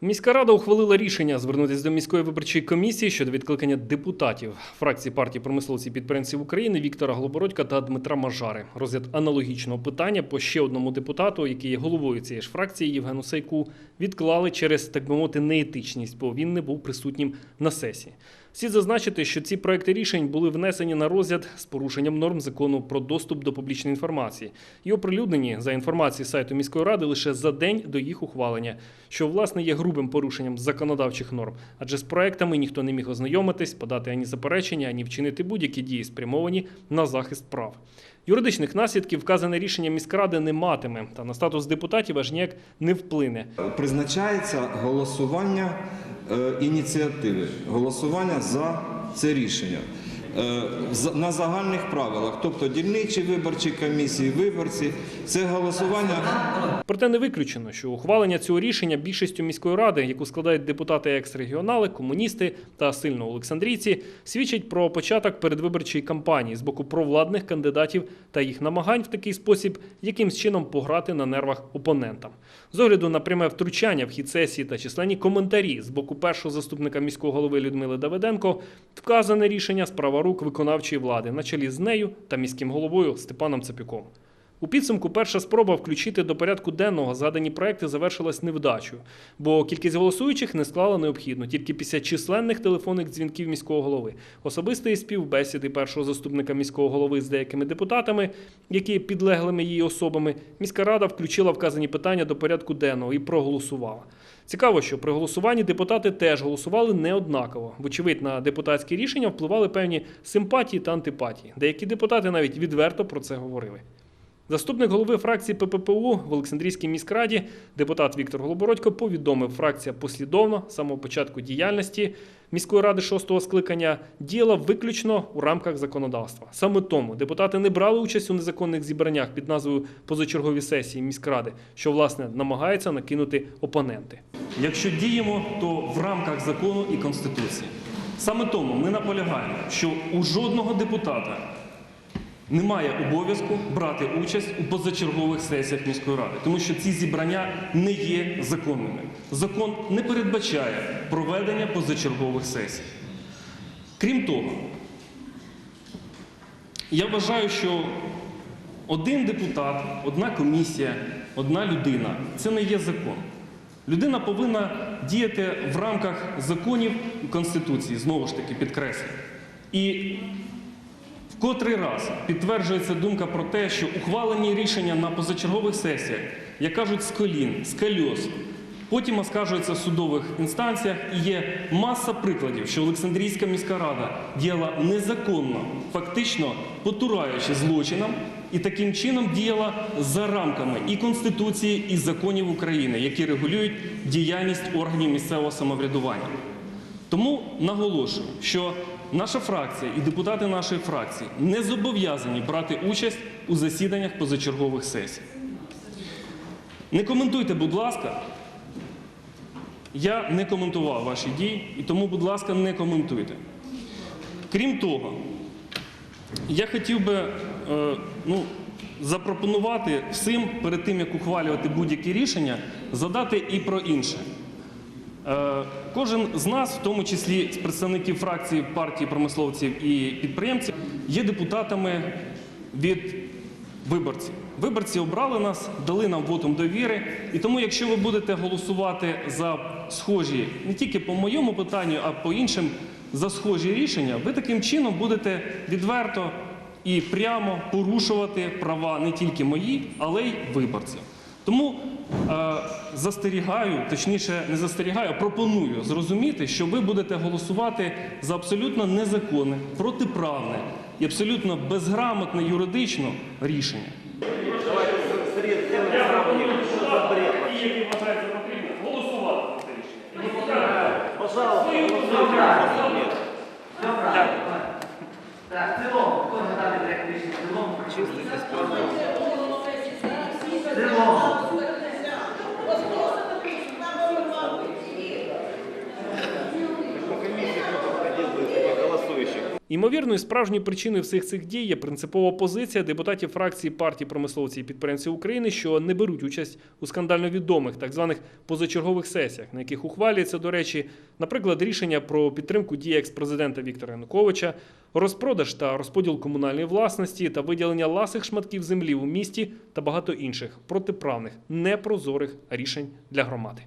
Міська рада ухвалила рішення звернутися до міської виборчої комісії щодо відкликання депутатів фракції партії промисловців підприємців України Віктора Глобородька та Дмитра Мажари. Розгляд аналогічного питання по ще одному депутату, який є головою цієї ж фракції Євгену Сайку, відклали через так би мовити неетичність, бо він не був присутнім на сесії. Слід зазначити, що ці проекти рішень були внесені на розгляд з порушенням норм закону про доступ до публічної інформації і оприлюднені за інформацією сайту міської ради лише за день до їх ухвалення, що власне є грубим порушенням законодавчих норм, адже з проектами ніхто не міг ознайомитись, подати ані заперечення, ані вчинити будь-які дії, спрямовані на захист прав. Юридичних наслідків вказане рішення міськради не матиме, та на статус депутатів аж ніяк не вплине. Призначається голосування ініціативи, голосування за це рішення. Е, На загальних правилах, тобто дільничі виборчі комісії, виборці, це голосування Проте не виключено, що ухвалення цього рішення більшістю міської ради, яку складають депутати екс-регіонали, комуністи та сильно олександрійці, свідчить про початок передвиборчої кампанії з боку провладних кандидатів та їх намагань в такий спосіб якимсь чином пограти на нервах опонентам. З огляду на пряме втручання в хід сесії та численні коментарі з боку першого заступника міського голови Людмили Давиденко, вказане рішення справа рук виконавчої влади на чолі з нею та міським головою Степаном Цепюком. У підсумку перша спроба включити до порядку денного згадані проекти завершилась невдачею, бо кількість голосуючих не склала необхідно тільки після численних телефонних дзвінків міського голови, особистої співбесіди першого заступника міського голови з деякими депутатами, які є підлеглими її особами. Міська рада включила вказані питання до порядку денного і проголосувала. Цікаво, що при голосуванні депутати теж голосували неоднаково. Вочевидь, на депутатські рішення впливали певні симпатії та антипатії. Деякі депутати навіть відверто про це говорили. Заступник голови фракції ПППУ в Олександрійській міськраді, депутат Віктор Голобородько, повідомив, фракція послідовно з самого початку діяльності міської ради шостого скликання діяла виключно у рамках законодавства. Саме тому депутати не брали участь у незаконних зібраннях під назвою позачергові сесії міськради, що власне намагаються накинути опоненти. Якщо діємо, то в рамках закону і конституції. Саме тому ми наполягаємо, що у жодного депутата немає обов'язку брати участь у позачергових сесіях міської ради, тому що ці зібрання не є законними. Закон не передбачає проведення позачергових сесій. Крім того, я вважаю, що один депутат, одна комісія, одна людина це не є закон. Людина повинна діяти в рамках законів Конституції, знову ж таки підкреслюю. Котрий раз підтверджується думка про те, що ухвалені рішення на позачергових сесіях, як кажуть, з колін, з кольос, потім оскаржуються в судових інстанціях і є маса прикладів, що Олександрійська міська рада діяла незаконно, фактично потураючи злочинам, і таким чином діяла за рамками і Конституції, і законів України, які регулюють діяльність органів місцевого самоврядування. Тому наголошую, що наша фракція і депутати нашої фракції не зобов'язані брати участь у засіданнях позачергових сесій. Не коментуйте, будь ласка. Я не коментував ваші дії, і тому, будь ласка, не коментуйте. Крім того, я хотів би е, ну, запропонувати всім перед тим, як ухвалювати будь-які рішення, задати і про інше. Е, Кожен з нас, в тому числі з представників фракції партії промисловців і підприємців, є депутатами від виборців. Виборці обрали нас, дали нам вотум довіри. І тому, якщо ви будете голосувати за схожі не тільки по моєму питанню, а по іншим за схожі рішення, ви таким чином будете відверто і прямо порушувати права не тільки мої, але й виборців. Тому е, застерігаю, точніше, не застерігаю, а пропоную зрозуміти, що ви будете голосувати за абсолютно незаконне, протиправне і абсолютно безграмотне юридично рішення. Голосувати за це рішення. Так, в цілому, хто за даний проект рішення цілому? В Імовірною справжньою причиною всіх цих дій є принципова позиція депутатів фракції партії промисловці і підприємців України, що не беруть участь у скандально відомих так званих позачергових сесіях, на яких ухвалюється, до речі, наприклад, рішення про підтримку дії екс-президента Віктора Януковича, розпродаж та розподіл комунальної власності та виділення ласих шматків землі у місті та багато інших протиправних, непрозорих рішень для громади.